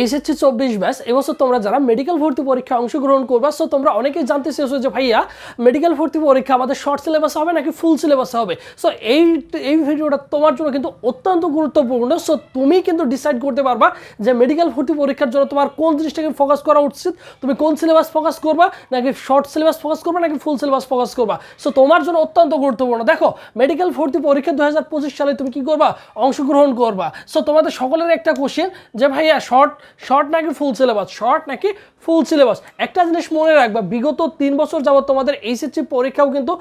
HSC চব্বিশ ব্যাস এবছর তোমরা যারা মেডিকেল ভর্তি পরীক্ষায় অংশগ্রহণ করবা সো তোমরা অনেকেই জানতে চেয়েছো যে ভাইয়া মেডিকেল ভর্তি পরীক্ষা আমাদের শর্ট সিলেবাস হবে নাকি ফুল সিলেবাস হবে? সো এই এই ভিডিওটা তোমার জন্য কিন্তু অত্যন্ত গুরুত্বপূর্ণ সো তুমি কিন্তু ডিসাইড করতে পারবা যে মেডিকেল ভর্তি পরীক্ষার জন্য তোমার কোন জিনিসটাকে ফোকাস করা উচিত, তুমি কোন সিলেবাস ফোকাস করবা, নাকি শর্ট সিলেবাস ফোকাস করবা, নাকি ফুল সিলেবাস ফোকাস করবা? সো তোমার জন্য অত্যন্ত গুরুত্বপূর্ণ। দেখো মেডিকেল ভর্তি পরীক্ষা দু হাজার পঁচিশ সালে তুমি কি করবা? অংশগ্রহণ করবা। সো তোমাদের সকলের একটা কোশ্চেন যে ভাইয়া শর্ট শর্ট নাকি ফুল সিলেবাস শর্ট নাকি ফুল সিলেবাস একটা জিনিস মনে রাখবা, বিগত তিন বছর যাবত তোমাদের এইচএসসি পরীক্ষাও কিন্তু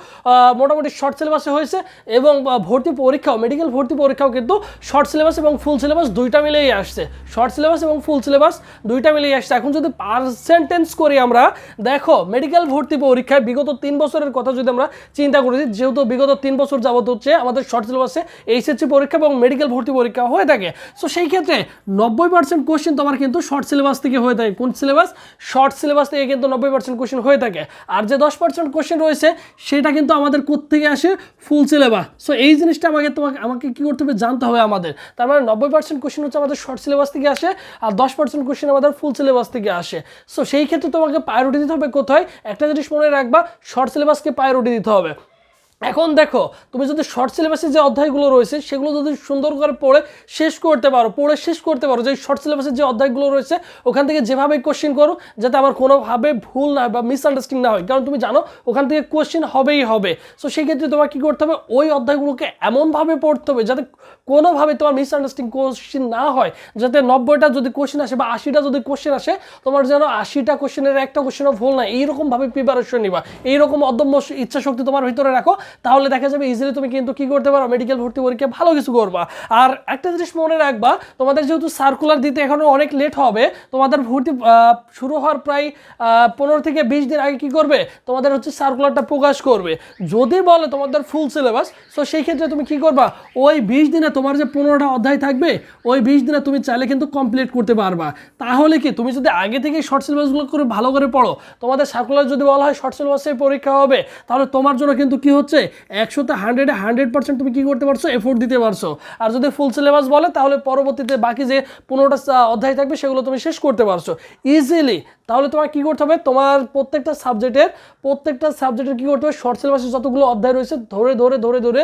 মোটামুটি শর্ট সিলেবাসে হয়েছে এবং ভর্তি পরীক্ষাও মেডিকেল ভর্তি পরীক্ষাও কিন্তু শর্ট সিলেবাস এবং ফুল সিলেবাস দুইটা মিলেই আসছে। শর্ট সিলেবাস এবং ফুল সিলেবাস দুইটা মিলেই আসছে। এখন যদি পার্সেন্টেন্স করি আমরা, দেখো মেডিকেল ভর্তি পরীক্ষায় বিগত তিন বছরের কথা যদি আমরা চিন্তা করি, যেহেতু বিগত তিন বছর যাবত হচ্ছে আমাদের শর্ট সিলেবাসে এইচএসসি পরীক্ষা এবং মেডিকেল ভর্তি পরীক্ষা হয়ে থাকে। সো সেই ক্ষেত্রে নব্বই পার্সেন্ট কোশ্চেন তোমার কিন্তু শর্ট সিলেবাস থেকে হয়ে থাকে। কোন সিলেবাস শর্ট সিলেবাস থেকে কিন্তু নব্বই পার্সেন্ট কোশ্চেন হয়ে থাকে। আর যে দশ পার্সেন্ট কোশ্চেন রয়েছে, সেটা কিন্তু আমাদের থেকে আসে ফুল সিলেবাস সো এই জিনিসটা আমাকে তোমাকে, আমাকে কী করতে হবে? জানতে হবে আমাদের। তার মানে নব্বই পার্সেন্ট কোশ্চেন হচ্ছে আমাদের শর্ট সিলেবাস থেকে আসে, আর দশ পার্সেন্ট কোশ্চেন আমাদের ফুল সিলেবাস থেকে আসে। সো সেই ক্ষেত্রে তোমাকে প্রায়োরিটি দিতে হবে কোথায়? একটা জিনিস মনে রাখবা শর্ট সিলেবাসকে প্রায়োরিটি দিতে হবে। এখন দেখো, তুমি যদি শর্ট সিলেবাসে যে অধ্যায়গুলো রয়েছে, সেগুলো যদি সুন্দর করে পড়ে শেষ করতে পারো, পড়ে শেষ করতে পারো, যে শর্ট সিলেবাসের যে অধ্যায়গুলো রয়েছে, ওখান থেকে যেভাবে কোশ্চেন করো, যাতে আমার কোনোভাবে ভুল না হয় বা মিসআন্ডারস্ট্যান্ডিং না হয়। কারণ তুমি জানো, ওখান থেকে কোশ্চেন হবেই হবে। সো সেই ক্ষেত্রে তোমার কী করতে হবে? ওই অধ্যায়গুলোকে এমনভাবে পড়তে হবে, যাতে কোনোভাবে তোমার মিসআন্ডারস্ট্যান্ডিং কোশ্চেন না হয়, যাতে নব্বইটা যদি কোশ্চেন আসে বা আশিটা যদি কোশ্চেন আসে, তোমার যেন আশিটা কোশ্চেনের একটা কোশ্চেনও ভুল না এইরকমভাবে প্রিপারেশন নিবা। এইরকম অদম্য ইচ্ছা শক্তি তোমার ভিতরে রাখো তাহলে দেখা যাবে ইজিলি তুমি কিন্তু কি করতে পারো? মেডিকেল ভর্তি পরীক্ষা ভালো কিছু করবা। আর একটা জিনিস মনে রাখবা, তোমাদের যেহেতু সার্কুলার দিতে এখনও অনেক লেট হবে, তোমাদের ভর্তি শুরু হওয়ার প্রায় পনেরো থেকে বিশ দিন আগে কি করবে? তোমাদের হচ্ছে সার্কুলারটা প্রকাশ করবে। যদি বলে তোমাদের ফুল সিলেবাস সো সেই ক্ষেত্রে তুমি কি করবা? ওই বিশ দিনে তোমার যে পনেরোটা অধ্যায় থাকবে, ওই বিশ দিনে তুমি চাইলে কিন্তু কমপ্লিট করতে পারবা। তাহলে কি, তুমি যদি আগে থেকে শর্ট সিলেবাসগুলো করে ভালো করে পড়ো, তোমাদের সার্কুলার যদি বলা হয় শর্ট সিলেবাসে পরীক্ষা হবে, তাহলে তোমার জন্য কিন্তু কি হচ্ছে? একশোতে হান্ড্রেডে হান্ড্রেড পার্সেন্ট তুমি কি করতে পারছ? এফোর্ট দিতে পারছ। আর যদি ফুল সিলেবাস বলে, তাহলে পরবর্তীতে বাকি যে পনেরোটা অধ্যায় থাকবে, সেগুলো তুমি শেষ করতে পারছ। ইজিলি তাহলে তোমার কি করতে হবে? তোমার প্রত্যেকটা সাবজেক্টের প্রত্যেকটা সাবজেক্টের কি করতে হবে? শর্ট সিলেবাসে যতগুলো অধ্যায় রয়েছে, ধরে ধরে ধরে ধরে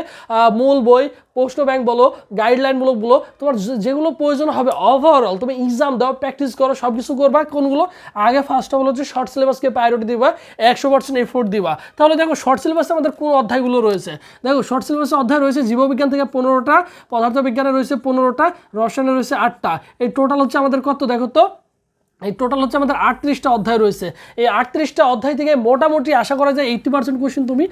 মূল বই, প্রশ্ন ব্যাংক বলো গাইডলাইনগুলো বলো তোমার যেগুলো প্রয়োজন হবে ওভারঅল তুমি এক্সাম দাও প্র্যাকটিস করো সব কিছু করবা, কোনগুলো? আগে ফার্স্ট অফ অল হচ্ছে শর্ট সিলেবাসকে প্রায়োরিটি দিবা, একশো পার্সেন্ট এফোর্ট দিবা। তাহলে দেখো শর্ট সিলেবাসে আমাদের কোন অধ্যায়গুলো রয়েছে। দেখো শর্ট সিলেবাসে অধ্যায় রয়েছে, জীববিজ্ঞান থেকে পনেরোটা, পদার্থবিজ্ঞানে রয়েছে পনেরোটা, রসায়নে রয়েছে আটটা। এই টোটাল হচ্ছে আমাদের কত? দেখো তো। এই টোটাল হচ্ছে আমাদের আটত্রিশটা অধ্যায় রয়েছে। এই আটত্রিশটা অধ্যায় থেকে মোটামুটি আশা করা যায় এইট্টি পার্সেন্ট কোশ্চেন তুমি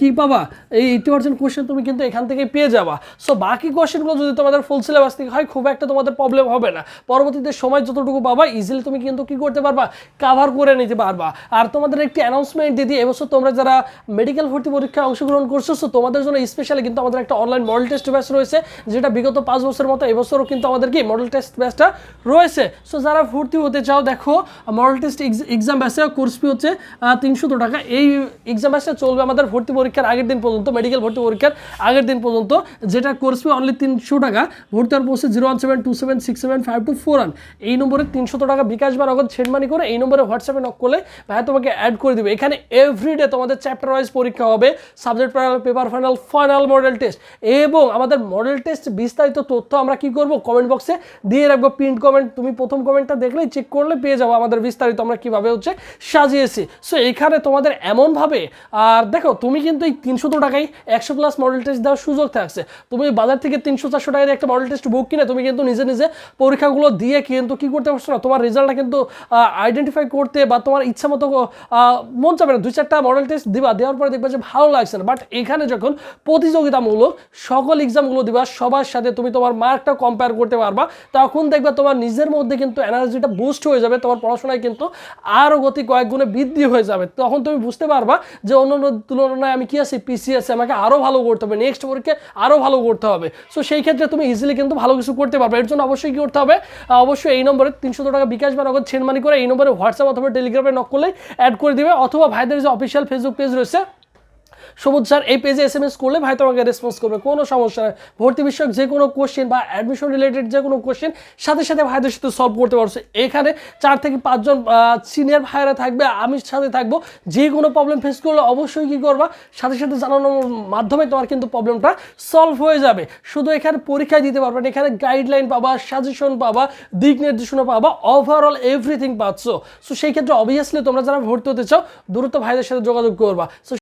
কি পাবা? এই এইট্টি পার্সেন্ট কোশ্চেন তুমি কিন্তু এখান থেকে পেয়ে যাবা। সো বাকি কোশ্চেনগুলো যদি তোমাদের ফুল সিলেবাস থেকে হয়, খুব একটা তোমাদের প্রবলেম হবে না। পরবর্তীতে সময় যতটুকু পাবা ইজিলি তুমি কিন্তু কি করতে পারবা? কাভার করে নিতে পারবা। আর তোমাদের একটি অ্যানাউন্সমেন্ট দিদি এবছর তোমরা যারা মেডিকেল ভর্তি পরীক্ষায় অংশগ্রহণ করছ সো তোমাদের জন্য স্পেশালি কিন্তু আমাদের একটা অনলাইন মডেল টেস্ট ব্যাচ রয়েছে, যেটা বিগত পাঁচ বছরের মতো এবছরও কিন্তু আমাদের কি মডেল টেস্ট ব্যাচটা রয়েছে। সো যারা ভর্তি হতে চাও দেখো মডেল টেস্ট এক্সাম ব্যাচে কোর্স ফি হচ্ছে তিনশো টাকা। এই এক্সাম ব্যাচটা চলবে আমাদের ভর্তি পরীক্ষার আগের দিন পর্যন্ত মেডিকেল ভর্তি পরীক্ষার আগের দিন পর্যন্ত। যেটা কোর্স ফি অনলি তিনশো টাকা, ভর্তি হওয়ার পৌঁছে zero one seven two seven six seven five two four one এই নম্বরে তিনশো টাকা বিকাশ বা নগদ সেন্ড করে এই নম্বরে হোয়াটসঅ্যাপে নক করলে ভাই তোমাকে অ্যাড করে দেবে। এখানে এভরিডে তোমাদের চ্যাপ্টার ওয়াইজ পরীক্ষা হবে subject final paper final final model test এবং আমাদের মডেল টেস্ট বিস্তারিত তথ্য আমরা কি করব? কমেন্ট বক্সে দিয়ে রাখব। প্রিন্ট কমেন্ট তুমি প্রথম কমেন্টটা দেখলেই চেক করলে পেয়ে যাব আমাদের বিস্তারিত আমরা কীভাবে হচ্ছে সাজিয়েছি। সো এইখানে তোমাদের এমনভাবে, আর দেখো, তুমি কিন্তু এই তিনশো টাকায় একশো প্লাস মডেল টেস্ট দেওয়ার সুযোগ থাকছে। তুমি বাজার থেকে তিনশো চারশো টাকা দিয়ে একটা মডেল টেস্ট বুক কিনে তুমি কিন্তু নিজে নিজে পরীক্ষাগুলো দিয়ে কিন্তু কি করতে পারছ না? তোমার রেজাল্টটা কিন্তু আইডেন্টিফাই করতে বা তোমার ইচ্ছা মতো মন চাবে না। দুই চারটা মডেল টেস্ট দিবা, দেওয়ার পরে দেখবা যে ভালো লাগছে না। বাট এখানে যখন প্রতিযোগিতামূলক সকল এক্সামগুলো দিবা, সবার সাথে তুমি তোমার মার্কটা কম্পেয়ার করতে পারবা, তখন দেখবা তোমার নিজের মধ্যে কিন্তু এনার্জিটা বুস্ট হয়ে যাবে, তোমার পড়াশোনায় কিন্তু আরও গতি কয়েক গুণে বৃদ্ধি হয়ে যাবে। তখন তুমি বুঝতে পারবা যে অন্যান্য তুলনায় আমি কি আছি পিছিয়ে আমাকে আরও ভালো করতে হবে নেক্সট পরীক্ষায় আরও ভালো করতে হবে। সো সেই ক্ষেত্রে তুমি ইজিলি কিন্তু ভালো কিছু করতে পারবে। এর জন্য অবশ্যই কি করতে হবে অবশ্যই এই নম্বরে তিনশো টাকা বিকাশ বা নগদ ছেন মানি করে এই নম্বরে হোয়াটসঅ্যাপ অথবা টেলিগ্রামে নক করলে অ্যাড করে দিবে। অথবা ভাইদের যে অফিসিয়াল ফেসবুক পেজ রয়েছে সবুজ স্যার, এই পেজে এস এম এস করলে ভাই তোমাকে রেসপন্স করবে। কোনো সমস্যা নেই। ভর্তি বিষয়ক যে কোনো কোশ্চেন বা অ্যাডমিশন রিলেটেড যে কোনো কোশ্চেন সাথে সাথে ভাইদের সাথে সলভ করতে পারছ। এখানে চার থেকে পাঁচজন সিনিয়র ভাইরা থাকবে, আমি সাথে থাকব। যে কোনো প্রবলেম ফেস করলে অবশ্যই কী করবা? সাথে সাথে জানানোর মাধ্যমে তোমার কিন্তু প্রবলেমটা সলভ হয়ে যাবে। শুধু এখানে পরীক্ষা দিতে পারবে না, এখানে গাইডলাইন পাবা সাজেশন পাবা, দিক নির্দেশনা পাবা ওভারঅল এভরিথিং পাচ্ছ। সো সেই ক্ষেত্রে অবভিয়াসলি তোমরা যারা ভর্তি হতে চাও, দ্রুত ভাইদের সাথে যোগাযোগ করবা। সো